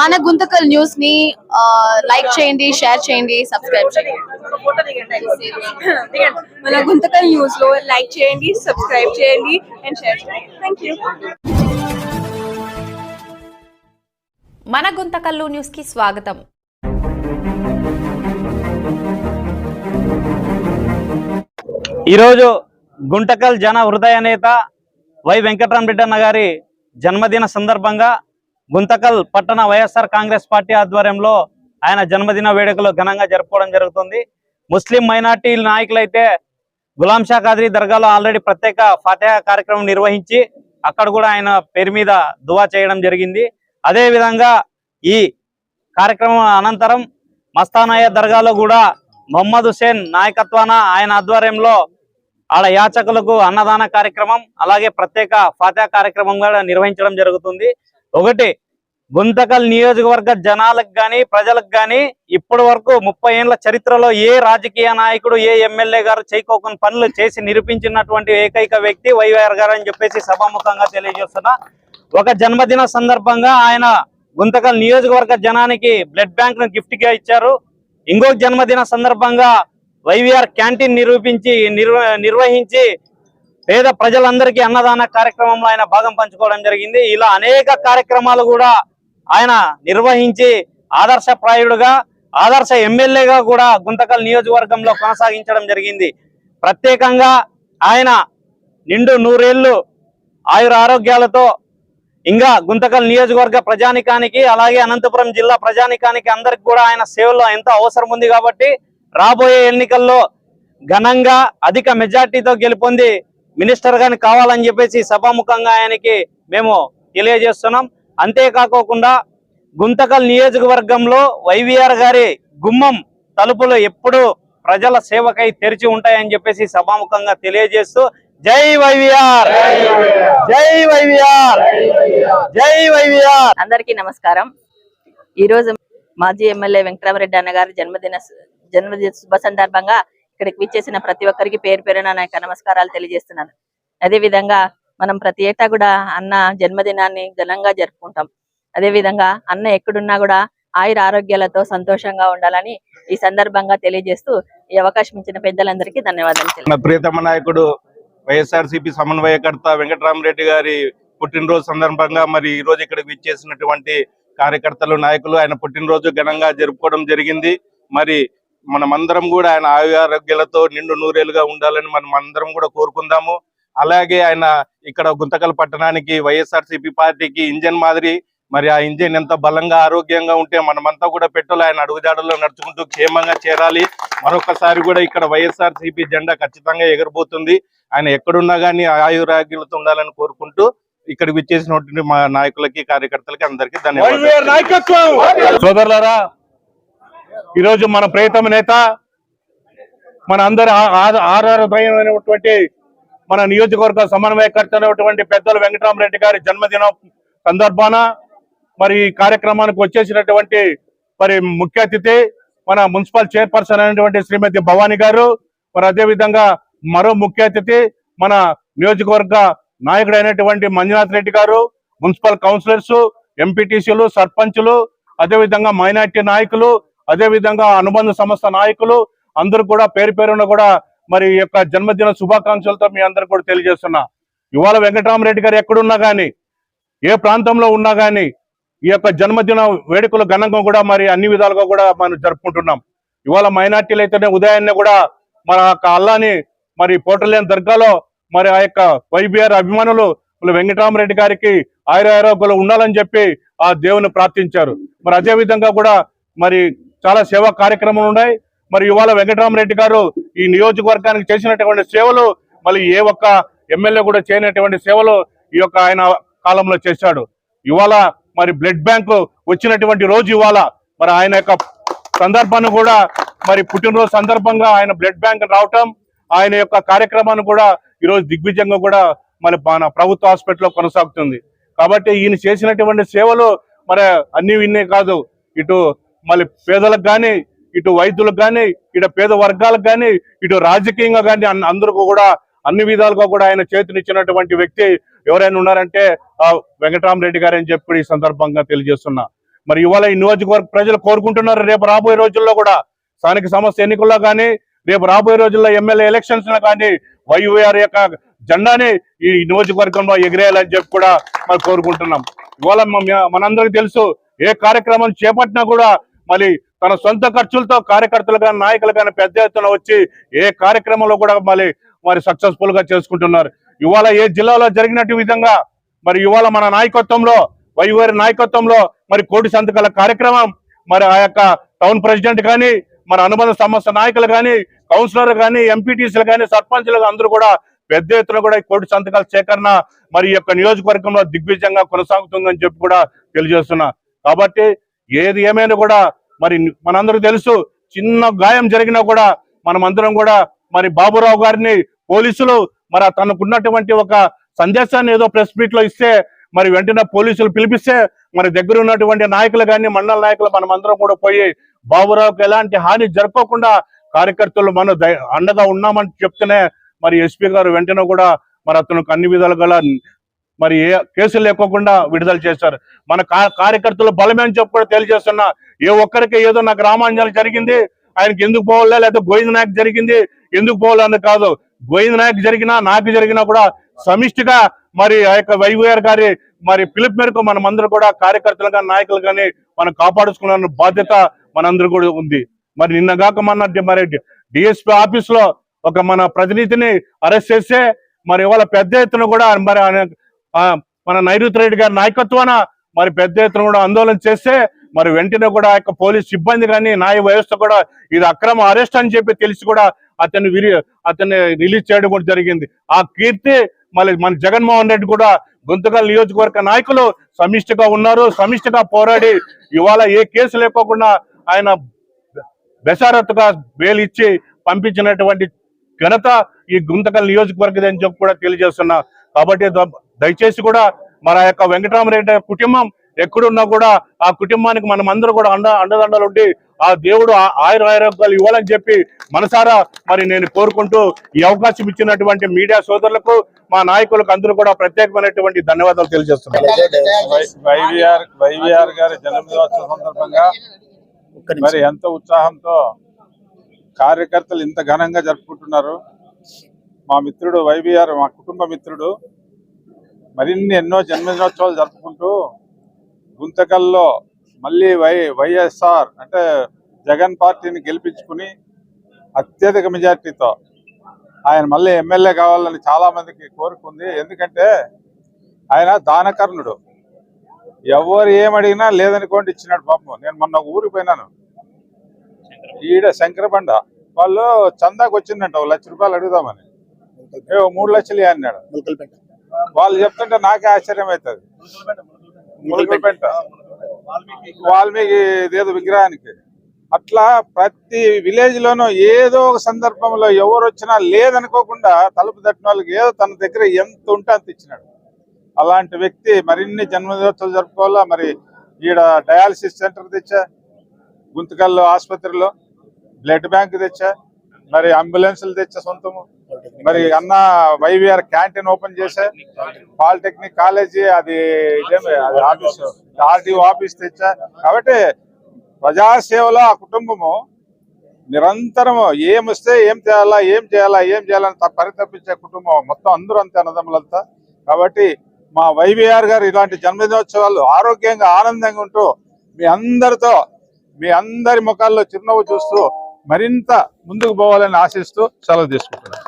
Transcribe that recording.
మన గుంతకల్ న్యూస్ని లైక్ చేయండి షేర్ చేయండి సబ్స్క్రైబ్ చేయండి. మన గుంతకల్ న్యూస్లో లైక్ చేయండి సబ్స్క్రైబ్ చేయండి అండ్ షేర్ చేయండి. థ్యాంక్ యూ మన గుంతకల్లు న్యూస్కి స్వాగతం. ఈరోజు గుంటకల్ జన హృదయ నేత వై వెంకటరామరెడ్డన్న గారి జన్మదిన సందర్భంగా గుంతకల్ పట్టణ వైఎస్ఆర్ కాంగ్రెస్ పార్టీ ఆధ్వర్యంలో ఆయన జన్మదిన వేడుకలు ఘనంగా జరుపుకోవడం జరుగుతుంది. ముస్లిం మైనార్టీ నాయకులైతే గులాం షా ఖాద్రీ దర్గాలో ఆల్రెడీ ప్రత్యేక ఫాతిహా కార్యక్రమం నిర్వహించి అక్కడ కూడా ఆయన పేరు మీద దువా చేయడం జరిగింది. అదే విధంగా ఈ కార్యక్రమం అనంతరం మస్తానాయ దర్గాలో కూడా మొహమ్మద్ హుసేన్ నాయకత్వాన ఆయన ఆధ్వర్యంలో ఆడ యాచకులకు అన్నదాన కార్యక్రమం అలాగే ప్రత్యేక ఫాతిహా కార్యక్రమం కూడా నిర్వహించడం జరుగుతుంది. ఒకటి గుంతకల్ నియోజకవర్గ జనాలకు కానీ ప్రజలకు కానీ ఇప్పటి వరకు ముప్పై ఏళ్ళ చరిత్రలో ఏ రాజకీయ నాయకుడు ఏ ఎమ్మెల్యే గారు చేయకోకుని పనులు చేసి నిరూపించినటువంటి ఏకైక వ్యక్తి వైవైఆర్ గారు అని చెప్పేసి సభాముఖంగా తెలియజేస్తున్నా. ఒక జన్మదిన సందర్భంగా ఆయన గుంతకల్ నియోజకవర్గ జనానికి బ్లడ్ బ్యాంక్ను గిఫ్ట్గా ఇచ్చారు. ఇంకొక జన్మదిన సందర్భంగా వైవిఆర్ క్యాంటీన్ నిరూపించి నిర్వహించి పేద ప్రజలందరికీ అన్నదాన కార్యక్రమంలో ఆయన భాగం పంచుకోవడం జరిగింది. ఇలా అనేక కార్యక్రమాలు కూడా ఆయన నిర్వహించి ఆదర్శప్రాయుడుగా ఆదర్శ ఎమ్మెల్యేగా కూడా గుంతకల్ నియోజకవర్గంలో కొనసాగించడం జరిగింది. ప్రత్యేకంగా ఆయన నిండు నూరేళ్ళు ఆయుర ఆరోగ్యాలతో ఇంకా గుంతకల్ నియోజకవర్గ ప్రజానికానికి అలాగే అనంతపురం జిల్లా ప్రజానికానికి అందరికి కూడా ఆయన సేవలో ఎంతో అవసరం ఉంది కాబట్టి రాబోయే ఎన్నికల్లో ఘనంగా అధిక మెజార్టీతో గెలుపొంది మినిస్టర్ గాని కావాలని చెప్పేసి సభాముఖంగా ఆయనకి మేము తెలియజేస్తున్నాం. అంతేకాకోకుండా గుంతకల్ నియోజకవర్గంలో వైవిఆర్ గారి గుమ్మం తలుపులు ఎప్పుడు ప్రజల సేవకై తెరిచి ఉంటాయని చెప్పేసి సభాముఖంగా తెలియజేస్తూ జై వైవిఆర్! జై వైవిఆర్! జై వైవిఆర్! అందరికీ నమస్కారం. ఈ రోజు మాజీ ఎమ్మెల్యే వెంకటరామరెడ్డి అన్న గారి జన్మదిన జన్మదిన శుభ సందర్భంగా ఇక్కడికి విచ్చేసిన ప్రతి ఒక్కరికి పేరు పేరున నా యొక్క నమస్కారాలు తెలియజేస్తున్నాను. అదే విధంగా మనం ప్రతి ఏటా కూడా అన్న జన్మదినాన్ని ఘనంగా జరుపుకుంటాం. అదే విధంగా అన్న ఎక్కడున్నా కూడా ఆయుర ఆరోగ్యాలతో సంతోషంగా ఉండాలని ఈ సందర్భంగా తెలియజేస్తూ ఈ అవకాశం ఇచ్చిన పెద్దలందరికీ ధన్యవాదాలు ప్రియతమ నాయకుడు వైఎస్ఆర్సీపీ సమన్వయకర్త వెంకటరామరెడ్డి గారి పుట్టినరోజు సందర్భంగా మరి ఈ రోజు ఇక్కడికి విచ్చేసినటువంటి కార్యకర్తలు నాయకులు ఆయన పుట్టినరోజు ఘనంగా జరుపుకోవడం జరిగింది. మరి మనమందరం కూడా ఆయన ఆరోగ్యాలతో నిండు నూరేలుగా ఉండాలని మనం అందరం కూడా కోరుకుందాము. అలాగే ఆయన ఇక్కడ గుంతకల్ పట్టణానికి వైఎస్ఆర్సీపీ పార్టీకి ఇంజన్ మాదిరి మరి ఆ ఇంజన్ ఎంత బలంగా ఆరోగ్యంగా ఉంటే మనమంతా కూడా పెట్రోల్ ఆయన అడుగుజాడల్లో నడుచుకుంటూ క్షేమంగా చేరాలి. మరొకసారి కూడా ఇక్కడ వైఎస్ఆర్ సిపి జెండా ఖచ్చితంగా ఎగరబోతుంది. ఆయన ఎక్కడున్నా కానీ ఆయురాగ్యులతో ఉండాలని కోరుకుంటూ ఇక్కడికి విచ్చేసినటువంటి మా నాయకులకి కార్యకర్తలకి అందరికీ ధన్యవాదాలు. సోదరులారా ఈరోజు మన ప్రియతమ నేత మన అందరి ఆధారమైనటువంటి మన నియోజకవర్గ సమన్వయకర్త అయినటువంటి పెద్దలు వెంకటరామరెడ్డి గారి జన్మదినం సందర్భాన మరి ఈ కార్యక్రమానికి వచ్చేసినటువంటి మరి ముఖ్య అతిథి మన మున్సిపల్ చైర్పర్సన్ అయినటువంటి శ్రీమతి భవానీ గారు మరి అదే విధంగా మరో ముఖ్య అతిథి మన నియోజకవర్గ నాయకుడు అయినటువంటి మంజునాథ్ రెడ్డి గారు మున్సిపల్ కౌన్సిలర్స్ ఎంపీటీసీలు సర్పంచులు అదేవిధంగా మైనార్టీ నాయకులు అదేవిధంగా అనుబంధ సంస్థ నాయకులు అందరూ కూడా పేరు పేరున కూడా మరి ఈ యొక్క జన్మదిన శుభాకాంక్షలతో మీ అందరు కూడా తెలియజేస్తున్నా. ఇవాళ వెంకటరామరెడ్డి గారు ఎక్కడున్నా కానీ ఏ ప్రాంతంలో ఉన్నా కానీ ఈ యొక్క జన్మదిన వేడుకలు ఘనంగా కూడా మరి అన్ని విధాలుగా కూడా మనం జరుపుకుంటున్నాం. ఇవాళ మైనార్టీలు అయితేనే ఉదయాన్నే కూడా మన యొక్క అల్లాని మరి పోటలేని దర్గాలో మరి ఆ యొక్క వైబీఆర్ అభిమానులు వెంకటరామరెడ్డి గారికి ఆయుర ఆరోగ్యాలు ఉండాలని చెప్పి ఆ దేవుని ప్రార్థించారు. మరి అదే విధంగా కూడా మరి చాలా సేవా కార్యక్రమాలు ఉన్నాయి. మరి ఇవాళ వెంకటరామరెడ్డి గారు ఈ నియోజకవర్గానికి చేసినటువంటి సేవలు మళ్ళీ ఏ ఒక్క ఎమ్మెల్యే కూడా చేయనటువంటి సేవలు ఈ యొక్క ఆయన కాలంలో చేశాడు. ఇవాళ మరి బ్లడ్ బ్యాంకు వచ్చినటువంటి రోజు ఇవాళ మరి ఆయన యొక్క సందర్భాన్ని కూడా మరి పుట్టినరోజు సందర్భంగా ఆయన బ్లడ్ బ్యాంక్ రావటం ఆయన యొక్క కార్యక్రమాన్ని కూడా ఈరోజు దిగ్విజయంగా కూడా మరి మన ప్రభుత్వ హాస్పిటల్లో కొనసాగుతుంది. కాబట్టి ఈయన చేసినటువంటి సేవలు మరి అన్ని విన్నే కాదు. ఇటు మళ్ళీ పేదలకు కానీ ఇటు వైద్యులకు కానీ ఇటు పేద వర్గాలకు కానీ ఇటు రాజకీయంగా కానీ అందరికీ కూడా అన్ని విధాలుగా కూడా ఆయన చేతినిచ్చినటువంటి వ్యక్తి ఎవరైనా ఉన్నారంటే ఆ వెంకటరామరెడ్డి గారు అని చెప్పి ఈ సందర్భంగా తెలియజేస్తున్నా. మరి ఇవాళ ఈ నియోజకవర్గ ప్రజలు కోరుకుంటున్నారు రేపు రాబోయే రోజుల్లో కూడా స్థానిక సంస్థ ఎన్నికల్లో కానీ రేపు రాబోయే రోజుల్లో ఎమ్మెల్యే ఎలక్షన్స్లో కానీ వైవీఆర్ యొక్క జెండాని ఈ నియోజకవర్గంలో ఎగిరేయాలని చెప్పి కూడా మరి కోరుకుంటున్నాం. ఇవాళ మనందరికీ తెలుసు ఏ కార్యక్రమం చేపట్టినా కూడా మళ్ళీ తన సొంత ఖర్చులతో కార్యకర్తలు కానీ నాయకులు కానీ పెద్ద ఎత్తున వచ్చి ఏ కార్యక్రమంలో కూడా మళ్ళీ మరి సక్సెస్ఫుల్గా చేసుకుంటున్నారు. ఇవాళ ఏ జిల్లాలో జరిగినట్టు విధంగా మరి ఇవాళ మన నాయకత్వంలో వైవారి నాయకత్వంలో మరి కోటి సంతకాల కార్యక్రమం మరి ఆ యొక్క టౌన్ ప్రెసిడెంట్ కానీ మన అనుబంధ సంస్థ నాయకులు కానీ కౌన్సిలర్ కానీ ఎంపీటీసీలు కానీ సర్పంచ్లు అందరూ కూడా పెద్ద ఎత్తున కూడా ఈ కోటి సంతకాల సేకరణ మరి యొక్క నియోజకవర్గంలో దిగ్విజయంగా కొనసాగుతుందని చెప్పి కూడా తెలియజేస్తున్నా. కాబట్టి ఏది ఏమైనా కూడా మరి మనందరూ తెలుసు చిన్న గాయం జరిగినా కూడా మనమందరం కూడా మరి బాబురావు గారిని పోలీసులు మరి తనకున్నటువంటి ఒక సందేశాన్ని ఏదో ప్రెస్ మీట్లో ఇస్తే మరి వెంటనే పోలీసులు పిలిపిస్తే మరి దగ్గర ఉన్నటువంటి నాయకులు కానీ మండల నాయకులు మనం అందరం కూడా పోయి బాబురావుకి ఎలాంటి హాని జరగకుండా కార్యకర్తలు మనం అండగా ఉన్నామని చెప్తేనే మరి ఎస్పీ గారు వెంటనే కూడా మరి అతనికి అన్ని విధాలుగా మరి ఏ కేసులు లేకోకుండా విడుదల చేశారు. మన కా- కార్యకర్తలు బలమే అని చెప్పి కూడా తెలియజేస్తున్నా ఏ ఒక్కరికి ఏదో నాకు రామాంజనం జరిగింది ఆయనకి ఎందుకు పోవాలా లేకపోతే గోవింద నాయక్ జరిగింది ఎందుకు పోవాలని కాదు. గోవింద నాయక్ జరిగినా నాకు జరిగినా కూడా సమిష్టిగా మరి ఆ యొక్క వైవీఆర్ గారి మరి పిలుపు మేరకు మనం అందరూ కూడా కార్యకర్తలు కానీ నాయకులు కానీ మనం కాపాడుకున్న బాధ్యత మనందరూ కూడా ఉంది. మరి నిన్న కాక మన మరి డిఎస్పీ ఆఫీస్లో ఒక మన ప్రతినిధిని అరెస్ట్ చేస్తే మరి ఇవాళ పెద్ద ఎత్తున కూడా మరి ఆయన- మన నైరుతి రెడ్డి గారి నాయకత్వాన మరి పెద్ద ఎత్తున కూడా ఆందోళన చేస్తే మరి వెంటనే కూడా ఆ యొక్క పోలీస్ సిబ్బంది కానీ న్యాయ వ్యవస్థ కూడా ఇది అక్రమ అరెస్ట్ అని చెప్పి తెలిసి కూడా అతన్ని విరి అతన్ని రిలీజ్ చేయడం కూడా జరిగింది. ఆ కీర్తి మళ్ళీ మన జగన్మోహన్ రెడ్డి కూడా గుంతకల్ నియోజకవర్గ నాయకులు సమిష్టిగా ఉన్నారు సమిష్టిగా పోరాడి ఇవాళ ఏ కేసు లేకోకుండా ఆయన బెసారత్తుగా బెయిల్ ఇచ్చి పంపించినటువంటి ఘనత ఈ గుంతకల్ నియోజకవర్గం అని చెప్పి కూడా తెలియజేస్తున్నా. కాబట్టి దయచేసి కూడా మన యొక్క వెంకటరామరెడ్డి కుటుంబం ఎక్కడున్నా కూడా ఆ కుటుంబానికి మనం అందరూ కూడా అండ అండదండలు ఉండి ఆ దేవుడు ఆ- ఆయుర ఆరోగ్యాలు ఇవ్వాలని చెప్పి మనసారా మరి నేను కోరుకుంటూ ఈ అవకాశం ఇచ్చినటువంటి మీడియా సోదరులకు మా నాయకులకు అందరూ కూడా ప్రత్యేకమైనటువంటి ధన్యవాదాలు తెలియజేస్తున్నాను. వైవిఆర్ వైవిఆర్ గారి జన్మదినోత్సవం సందర్భంగా మరి ఎంతో ఉత్సాహంతో కార్యకర్తలు ఇంత ఘనంగా జరుపుకుంటున్నారు. మా మిత్రుడు వైవిఆర్ మా కుటుంబ మిత్రుడు మరిన్ని ఎన్నో జన్మదినోత్సవాలు జరుపుకుంటూ గుంతకల్లో మళ్ళీ వై వైఎస్ఆర్ అంటే జగన్ పార్టీని గెలిపించుకుని అత్యధిక మెజార్టీతో ఆయన మళ్ళీ ఎమ్మెల్యే కావాలని చాలా మందికి కోరుకుంది ఎందుకంటే ఆయన దానకర్ణుడు. ఎవరు ఏమడిగినా లేదనుకోండి ఇచ్చినాడు పాపం నేను మొన్న ఊరికి పోయినాను. ఈడ శంకరబండ. వాళ్ళు చందాకు వచ్చిందంట ఒక లక్ష రూపాయలు అడుగుదామని. మూడు లక్షలు అన్నాడు. వాళ్ళు చెప్తుంటే నాకే ఆశ్చర్యం అవుతుంది. వాల్మీకి ఇదేదో విగ్రహానికి. అట్లా ప్రతి విలేజ్ లోనూ ఏదో ఒక సందర్భంలో ఎవరు వచ్చినా లేదనుకోకుండా తలుపు తట్టిన వాళ్ళకి ఏదో తన దగ్గర ఎంత ఉంటే అంత ఇచ్చినాడు. అలాంటి వ్యక్తి మరిన్ని జన్మదినోత్సవాలు జరుపుకోవాలా? మరి ఈడ డయాలసిస్ సెంటర్ తెచ్చా? గుంతకల్లు ఆసుపత్రిలో బ్లడ్ బ్యాంక్ తెచ్చా? మరి అంబులెన్స్లు తెచ్చే సొంతము మరి అన్న వైవిఆర్ క్యాంటీన్ ఓపెన్ చేసే పాలిటెక్నిక్ కాలేజీ అది అది ఆఫీస్ ఆర్టీఓ ఆఫీస్ తెచ్చా. కాబట్టి ప్రజాసేవలో ఆ కుటుంబము నిరంతరము ఏం వస్తే ఏం చేయాలా ఏం చేయాలా ఏం చేయాలని పరితప్పించే పరితపించే కుటుంబం మొత్తం అందరూ అంతే అన్నదమ్ములంతా. కాబట్టి మా వైవిఆర్ గారు ఇలాంటి జన్మదినోత్సవాలు ఆరోగ్యంగా ఆనందంగా ఉంటూ మీ అందరితో మీ అందరి ముఖాల్లో చిరునవ్వు చూస్తూ మరింత ముందుకు పోవాలని ఆశిస్తూ సెలవు తీసుకుంటున్నాను.